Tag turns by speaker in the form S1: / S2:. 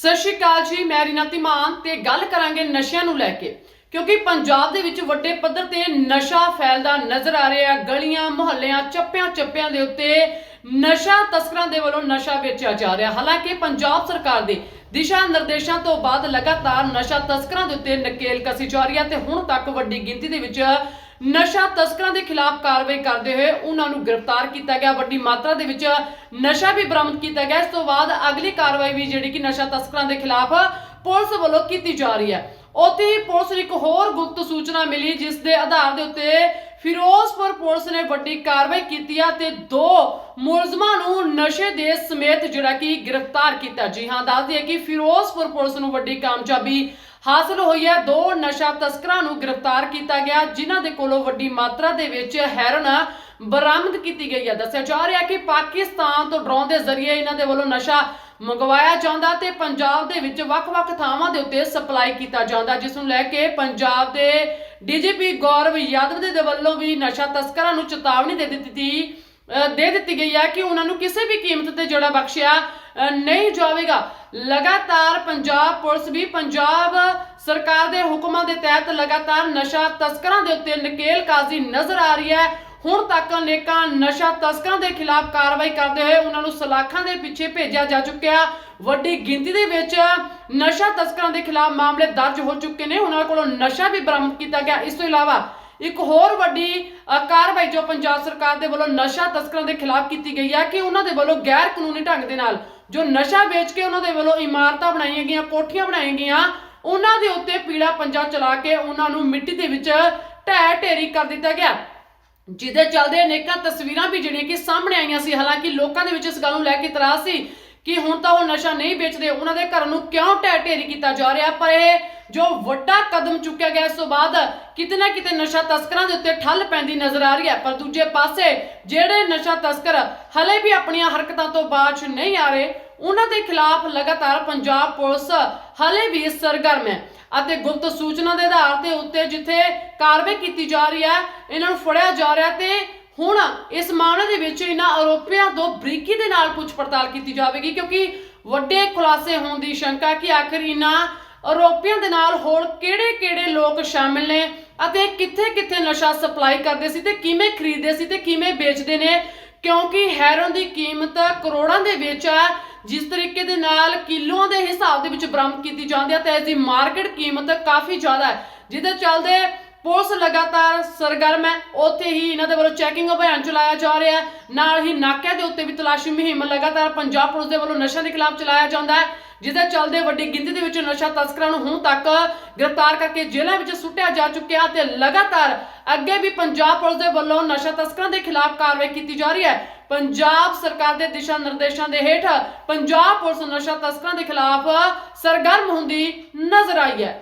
S1: ਸਤਿ ਸ਼੍ਰੀ ਅਕਾਲ ਜੀ, ਮੈਂ ਰੀਨਾ ਤਿਮਾਨ ਤੇ ਗੱਲ ਕਰਾਂਗੇ ਨਸ਼ਿਆਂ ਨੂੰ ਲੈ ਕੇ। ਕਿਉਂਕਿ ਪੰਜਾਬ ਦੇ ਵਿੱਚ ਵੱਡੇ ਪੱਧਰ ਤੇ ਨਸ਼ਾ ਫੈਲਦਾ ਨਜ਼ਰ ਆ ਰਿਹਾ ਗਲੀਆਂ, ਮੁਹੱਲਿਆਂ, ਚੱਪਿਆਂ ਚੱਪਿਆਂ ਦੇ ਉੱਤੇ ਨਸ਼ਾ ਤਸਕਰਾਂ ਦੇ ਵੱਲੋਂ ਨਸ਼ਾ ਵੇਚਿਆ ਜਾ ਰਿਹਾ ਹਾਲਾਂਕਿ ਪੰਜਾਬ ਸਰਕਾਰ ਦੇ ਦਿਸ਼ਾ ਨਿਰਦੇਸ਼ਾਂ ਤੋਂ ਬਾਅਦ ਲਗਾਤਾਰ ਨਸ਼ਾ ਤਸਕਰਾਂ ਦੇ ਉੱਤੇ ਨਕੇਲ ਕਸੀ ਜਾ ਰਹੀ ਹੈ ਤੇ ਹੁਣ ਤੱਕ ਵੱਡੀ ਗਿਣਤੀ ਦੇ ਵਿੱਚ ਨਸ਼ਾ ਤਸਕਰਾਂ ਦੇ ਖਿਲਾਫ ਕਾਰਵਾਈ ਕਰਦੇ ਹੋਏ ਉਹਨਾਂ ਨੂੰ ਗ੍ਰਿਫਤਾਰ ਕੀਤਾ ਗਿਆ। ਵੱਡੀ ਮਾਤਰਾ ਦੇ ਵਿੱਚ ਨਸ਼ਾ ਵੀ ਬਰਾਮਦ ਕੀਤਾ ਗਿਆ। ਇਸ ਤੋਂ ਬਾਅਦ ਅਗਲੀ ਕਾਰਵਾਈ ਵੀ ਜਿਹੜੀ ਕਿ ਨਸ਼ਾ ਤਸਕਰਾਂ ਦੇ ਖਿਲਾਫ ਪੁਲਿਸ ਵੱਲੋਂ ਕੀਤੀ ਜਾ ਰਹੀ ਹੈ। ਉੱਥੇ ਹੀ ਪੁਲਿਸ ਨੂੰ ਇੱਕ ਹੋਰ ਗੁਪਤ ਸੂਚਨਾ ਮਿਲੀ, ਜਿਸ ਦੇ ਆਧਾਰ ਦੇ ਉੱਤੇ ਫਿਰੋਜ਼ਪੁਰ ਪੁਲਿਸ ਨੇ ਵੱਡੀ ਕਾਰਵਾਈ ਕੀਤੀ ਆ ਤੇ ਦੋ ਮੁਲਜ਼ਮਾਂ ਨੂੰ ਨਸ਼ੇ ਦੇ ਸਮੇਤ ਜਿਹੜਾ ਕਿ ਗ੍ਰਿਫਤਾਰ ਕੀਤਾ। ਜੀ ਹਾਂ, ਦੱਸ ਦਈਏ ਕਿ ਫਿਰੋਜ਼ਪੁਰ ਪੁਲਿਸ ਨੂੰ ਵੱਡੀ ਕਾਮਯਾਬੀ ਹਾਸਲ ਹੋਈ ਹੈ। ਦੋ ਨਸ਼ਾ ਤਸਕਰਾਂ ਨੂੰ ਗ੍ਰਿਫਤਾਰ ਕੀਤਾ ਗਿਆ ਜਿਨ੍ਹਾਂ ਦੇ ਕੋਲੋਂ ਵੱਡੀ ਮਾਤਰਾ ਦੇ ਵਿੱਚ ਹੈਰਨ ਬਰਾਮਦ ਕੀਤੀ ਗਈ ਹੈ। ਦੱਸਿਆ ਜਾ ਰਿਹਾ ਕਿ ਪਾਕਿਸਤਾਨ ਤੋਂ ਡਰੋਨ ਦੇ ਜ਼ਰੀਏ ਇਹਨਾਂ ਦੇ ਵੱਲੋਂ ਨਸ਼ਾ ਮੰਗਵਾਇਆ ਜਾਂਦਾ ਤੇ ਪੰਜਾਬ ਦੇ ਵਿੱਚ ਵੱਖ-ਵੱਖ ਥਾਵਾਂ ਦੇ ਉੱਤੇ ਸਪਲਾਈ ਕੀਤਾ ਜਾਂਦਾ ਜਿਸ ਨੂੰ ਲੈ ਕੇ ਪੰਜਾਬ ਦੇ ਡੀਜੀਪੀ ਗੌਰਵ ਯਾਦਵ ਦੇ ਵੱਲੋਂ ਵੀ ਨਸ਼ਾ ਤਸਕਰਾਂ ਨੂੰ ਚੇਤਾਵਨੀ ਦੇ ਦਿੱਤੀ ਅ, ਦੇ ਦਿੱਤੀ ਗਈ ਹੈ ਕਿ ਉਹਨਾਂ ਨੂੰ ਕਿਸੇ ਵੀ ਕੀਮਤ ਤੇ ਜਿਹੜਾ ਬਖਸ਼ਿਆ ਨਹੀਂ ਜਾਵੇਗਾ। ਲਗਾਤਾਰ ਪੰਜਾਬ ਪੁਲਿਸ ਵੀ ਪੰਜਾਬ ਸਰਕਾਰ ਦੇ ਹੁਕਮਾਂ ਦੇ ਤਹਿਤ ਲਗਾਤਾਰ ਨਸ਼ਾ ਤਸਕਰਾਂ ਦੇ ਉੱਤੇ ਨਕੇਲ ਕਾਜ਼ੀ ਨਜ਼ਰ ਆ ਰਹੀ ਹੈ। ਹੁਣ ਤੱਕ ਅਨੇਕਾਂ ਨਸ਼ਾ ਤਸਕਰਾਂ ਦੇ ਖਿਲਾਫ ਕਾਰਵਾਈ ਕਰਦੇ ਹੋਏ ਉਹਨਾਂ ਨੂੰ ਸਲਾਖਾਂ ਦੇ ਪਿੱਛੇ ਭੇਜਿਆ ਜਾ ਚੁੱਕਿਆ। ਵੱਡੀ ਗਿਣਤੀ ਦੇ ਵਿੱਚ ਨਸ਼ਾ ਤਸਕਰਾਂ ਦੇ ਖਿਲਾਫ ਮਾਮਲੇ ਦਰਜ ਹੋ ਚੁੱਕੇ ਨੇ। ਉਹਨਾਂ ਕੋਲੋਂ ਨਸ਼ਾ ਵੀ ਬਰਾਮਦ ਕੀਤਾ ਗਿਆ। ਇਸ ਤੋਂ ਇਲਾਵਾ ਇੱਕ ਹੋਰ ਵੱਡੀ ਕਾਰਵਾਈ ਜੋ ਪੰਜਾਬ ਸਰਕਾਰ ਦੇ ਵੱਲੋਂ ਨਸ਼ਾ ਤਸਕਰਾਂ ਦੇ ਖਿਲਾਫ ਕੀਤੀ ਗਈ ਹੈ ਕਿ ਉਹਨਾਂ ਦੇ ਵੱਲੋਂ ਗੈਰ ਕਾਨੂੰਨੀ ਢੰਗ ਦੇ ਨਾਲ ਜੋ ਨਸ਼ਾ ਵੇਚ ਕੇ ਉਹਨਾਂ ਦੇ ਵੱਲੋਂ ਇਮਾਰਤਾਂ ਬਣਾਈਆਂ ਗਈਆਂ, ਕੋਠੀਆਂ ਬਣਾਈਆਂ ਗਈਆਂ, ਉਹਨਾਂ ਦੇ ਉੱਤੇ ਪੀੜਾ ਪੰਜਾ ਚਲਾ ਕੇ ਉਹਨਾਂ ਨੂੰ ਮਿੱਟੀ ਦੇ ਵਿੱਚ ਢਹਿ ਢੇਰੀ ਕਰ ਦਿੱਤਾ ਗਿਆ। ਜਿਹਦੇ ਚੱਲਦੇ ਅਨੇਕਾਂ ਤਸਵੀਰਾਂ ਵੀ ਜਿਹੜੀਆਂ ਕਿ ਸਾਹਮਣੇ ਆਈਆਂ ਸੀ, ਹਾਲਾਂਕਿ ਲੋਕਾਂ ਦੇ ਵਿੱਚ ਇਸ ਗੱਲ ਨੂੰ ਲੈ ਕੇ ਤਰਾਸ਼ ਸੀ ਕਿ ਹੁਣ ਤਾਂ ਉਹ ਨਸ਼ਾ ਨਹੀਂ ਵੇਚਦੇ, ਉਹਨਾਂ ਦੇ ਘਰ ਨੂੰ ਕਿਉਂ ਢਹਿ ਢੇਰੀ ਕੀਤਾ ਜਾ ਰਿਹਾ, ਪਰ ਇਹ ਜੋ ਵੱਡਾ ਕਦਮ ਚੁੱਕਿਆ ਗਿਆ ਇਸ ਤੋਂ ਬਾਅਦ ਕਿਤੇ ਨਾ ਕਿਤੇ ਨਸ਼ਾ ਤਸਕਰਾਂ ਦੇ ਉੱਤੇ ਠੱਲ ਪੈਂਦੀ ਨਜ਼ਰ ਆ ਰਹੀ ਹੈ। ਪਰ ਦੂਜੇ ਪਾਸੇ ਜਿਹੜੇ ਨਸ਼ਾ ਤਸਕਰ ਹਲੇ ਵੀ ਆਪਣੀਆਂ ਹਰਕਤਾਂ ਤੋਂ ਬਾਅਦ ਨਹੀਂ ਆ ਰਹੇ, ਉਹਨਾਂ ਦੇ ਖਿਲਾਫ ਲਗਾਤਾਰ ਪੰਜਾਬ ਪੁਲਿਸ ਹਲੇ ਵੀ ਸਰਗਰਮ ਹੈ ਅਤੇ ਗੁਪਤ ਸੂਚਨਾ ਦੇ ਆਧਾਰ ਤੇ ਉੱਤੇ ਜਿੱਥੇ ਕਾਰਵਾਈ ਕੀਤੀ ਜਾ ਰਹੀ ਹੈ, ਇਹਨਾਂ ਨੂੰ ਫੜਿਆ ਜਾ ਰਿਹਾ ਤੇ ਹੁਣ ਇਸ ਮਾਮਲੇ ਦੇ ਵਿੱਚ ਇਹਨਾਂ ਆਰੋਪੀਆਂ ਤੋਂ ਬਰੀਕੀ ਦੇ ਨਾਲ ਪੁੱਛ ਪੜਤਾਲ ਕੀਤੀ ਜਾਵੇਗੀ ਕਿਉਂਕਿ ਵੱਡੇ ਖੁਲਾਸੇ ਹੋਣ ਦੀ ਸ਼ੰਕਾ ਕਿ ਆਖਿਰ ਇਹਨਾਂ ਆਰੋਪੀਆਂ ਦੇ ਨਾਲ ਹੋਰ ਕਿਹੜੇ-ਕਿਹੜੇ ਲੋਕ ਸ਼ਾਮਿਲ ਨੇ ਅਤੇ ਕਿੱਥੇ-ਕਿੱਥੇ ਨਸ਼ਾ ਸਪਲਾਈ ਕਰਦੇ ਸੀ ਤੇ ਕਿਵੇਂ ਖਰੀਦਦੇ ਸੀ ਤੇ ਕਿਵੇਂ ਵੇਚਦੇ ਨੇ? ਕਿਉਂਕਿ ਹੈਰੋਨ ਦੀ ਕੀਮਤ ਕਰੋੜਾਂ ਦੇ ਵਿੱਚ ਹੈ ਜਿਸ ਤਰੀਕੇ ਦੇ ਨਾਲ ਕਿਲੋਆਂ ਦੇ ਹਿਸਾਬ ਦੇ ਵਿੱਚ ਬਰਾਮਦ ਕੀਤੀ ਜਾਂਦੀ ਹੈ ਤੇ ਇਸ ਦੀ ਮਾਰਕੀਟ ਕੀਮਤ ਕਾਫੀ ਜ਼ਿਆਦਾ ਹੈ, ਜਿਹਦੇ ਚੱਲਦੇ ਪੁਲਿਸ ਲਗਾਤਾਰ ਸਰਗਰਮ ਹੈ। ਉੱਥੇ ਹੀ ਇਹਨਾਂ ਦੇ ਵੱਲੋਂ ਚੈਕਿੰਗ ਅਭਿਆਨ ਚਲਾਇਆ ਜਾ ਰਿਹਾ ਹੈ। ਨਾਲ ਹੀ ਨਾਕਿਆਂ ਦੇ ਉੱਤੇ ਵੀ ਤਲਾਸ਼ੀ ਮੁਹਿੰਮ ਲਗਾਤਾਰ ਪੰਜਾਬ ਪੁਲਿਸ ਦੇ ਵੱਲੋਂ ਨਸ਼ਿਆਂ ਦੇ ਖਿਲਾਫ ਚਲਾਇਆ ਜਾਂਦਾ ਹੈ। ਜਿਹਦੇ ਚੱਲਦੇ ਵੱਡੀ ਗਿਣਤੀ ਦੇ ਵਿੱਚ ਨਸ਼ਾ ਤਸਕਰਾਂ ਨੂੰ ਹੁਣ ਤੱਕ ਗ੍ਰਿਫਤਾਰ ਕਰਕੇ ਜੇਲ੍ਹਾਂ ਵਿੱਚ ਸੁੱਟਿਆ ਜਾ ਚੁੱਕਿਆ ਤੇ ਲਗਾਤਾਰ ਅੱਗੇ ਵੀ ਪੰਜਾਬ ਪੁਲਿਸ ਦੇ ਵੱਲੋਂ ਨਸ਼ਾ ਤਸਕਰਾਂ ਦੇ ਖਿਲਾਫ ਕਾਰਵਾਈ ਕੀਤੀ ਜਾ ਰਹੀ ਹੈ। ਪੰਜਾਬ ਸਰਕਾਰ ਦੇ ਦਿਸ਼ਾ ਨਿਰਦੇਸ਼ਾਂ ਦੇ ਹੇਠ ਪੰਜਾਬ ਪੁਲਿਸ ਨਸ਼ਾ ਤਸਕਰਾਂ ਦੇ ਖਿਲਾਫ ਸਰਗਰਮ ਹੁੰਦੀ ਨਜ਼ਰ ਆਈ ਹੈ।